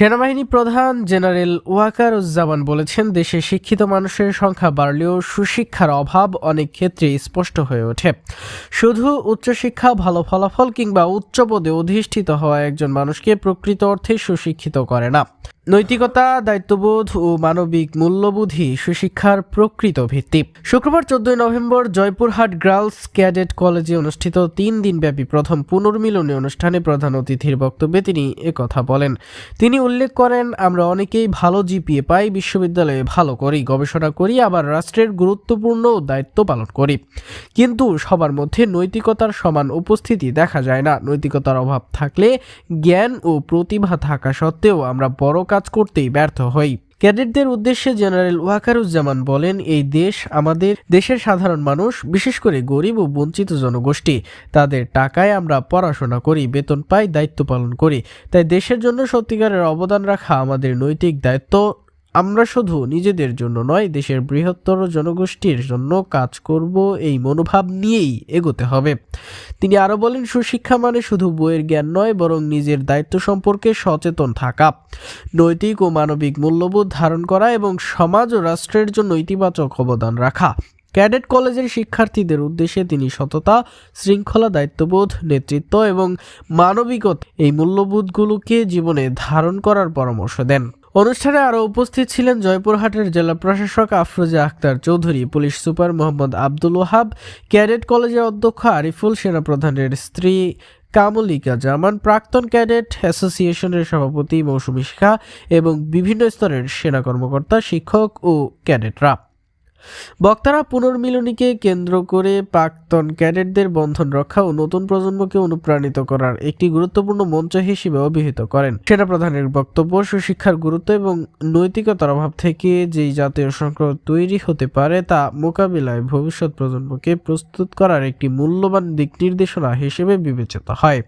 সেনাবাহিনী প্রধান জেনারেল ওয়াকার উজ্জামান বলেছেন, দেশে শিক্ষিত মানুষের সংখ্যা বাড়লেও সুশিক্ষার অভাব অনেক ক্ষেত্রে স্পষ্ট হয়ে ওঠে। শুধু উচ্চশিক্ষা, ভালো ফলাফল কিংবা উচ্চ পদে অধিষ্ঠিত হওয়া একজন মানুষকে প্রকৃত অর্থে সুশিক্ষিত করে না। নৈতিকতা, দায়িত্ববোধ ও মানবিক মূল্যবোধই সুশিক্ষার প্রকৃত ভিত্তি। শুক্রবার চোদ্দই নভেম্বর জয়পুরহাট গার্লস ক্যাডেট কলেজে অনুষ্ঠিত তিন দিনব্যাপী প্রথম পুনর্মিলনী অনুষ্ঠানে প্রধান অতিথির বক্তব্যে তিনি একথা বলেন। তিনি উল্লেখ করেন, আমরা অনেকেই ভালো জিপিএ পাই, বিশ্ববিদ্যালয়ে ভালো করি, গবেষণা করি, আবার রাষ্ট্রের গুরুত্বপূর্ণ দায়িত্ব পালন করি। কিন্তু সবার মধ্যে নৈতিকতার সমান উপস্থিতি দেখা যায় না। নৈতিকতার অভাব থাকলে জ্ঞান ও প্রতিভা থাকা সত্ত্বেও আমরা বড় কাজ করতেই ব্যর্থ হই। ক্যাডেটদের উদ্দেশ্যে জেনারেল ওয়াকারুজ্জামান বলেন, এই দেশ আমাদের দেশের সাধারণ মানুষ, বিশেষ করে গরিব ও বঞ্চিত জনগোষ্ঠী। তাদের টাকায় আমরা পড়াশোনা করি, বেতন পাই, দায়িত্ব পালন করি। তাই দেশের জন্য সত্যিকারের অবদান রাখা আমাদের নৈতিক দায়িত্ব আমরা শুধু নিজেদের জন্য নয়, দেশের বৃহত্তর জনগোষ্ঠীর জন্য কাজ করব, এই মনোভাব নিয়েই এগোতে হবে। তিনি আরও বলেন, সুশিক্ষা মানে শুধু বইয়ের জ্ঞান নয়, বরং নিজের দায়িত্ব সম্পর্কে সচেতন থাকা, নৈতিক ও মানবিক মূল্যবোধ ধারণ করা এবং সমাজ ও রাষ্ট্রের জন্য ইতিবাচক অবদান রাখা। ক্যাডেট কলেজের শিক্ষার্থীদের উদ্দেশ্যে তিনি সততা, শৃঙ্খলা, দায়িত্ববোধ, নেতৃত্ব এবং মানবিকতা এই মূল্যবোধগুলোকে জীবনে ধারণ করার পরামর্শ দেন। অনুষ্ঠানে আরও উপস্থিত ছিলেন জয়পুরহাটের জেলা প্রশাসক Afroza Akhtar Chowdhury, police super Mohammad Abdul Wahab cadet কলেজের অধ্যক্ষ আরিফুল সেনাপ্রধানের স্ত্রী কামলিকা জামান, প্রাক্তন ক্যাডেট অ্যাসোসিয়েশনের সভাপতি মৌসুমী শিখা এবং বিভিন্ন স্তরের সেনা কর্মকর্তা, শিক্ষক ও ক্যাডেটরা। বক্তারা পুনর্মিলনীকে কেন্দ্র করে প্রাক্তন ক্যাডেটদের বন্ধন রক্ষা ও নতুন প্রজন্মকে অনুপ্রাণিত করার একটি গুরুত্বপূর্ণ মঞ্চ হিসেবে অভিহিত করেন। সেনাপ্রধানের বক্তব্য, সুশিক্ষার গুরুত্ব এবং নৈতিকতার অভাব থেকে যেই জাতীয় সংকট তৈরি হতে পারে তা মোকাবিলায় ভবিষ্যৎ প্রজন্মকে প্রস্তুত করার একটি মূল্যবান দিক নির্দেশনা হিসেবে বিবেচিত হয়।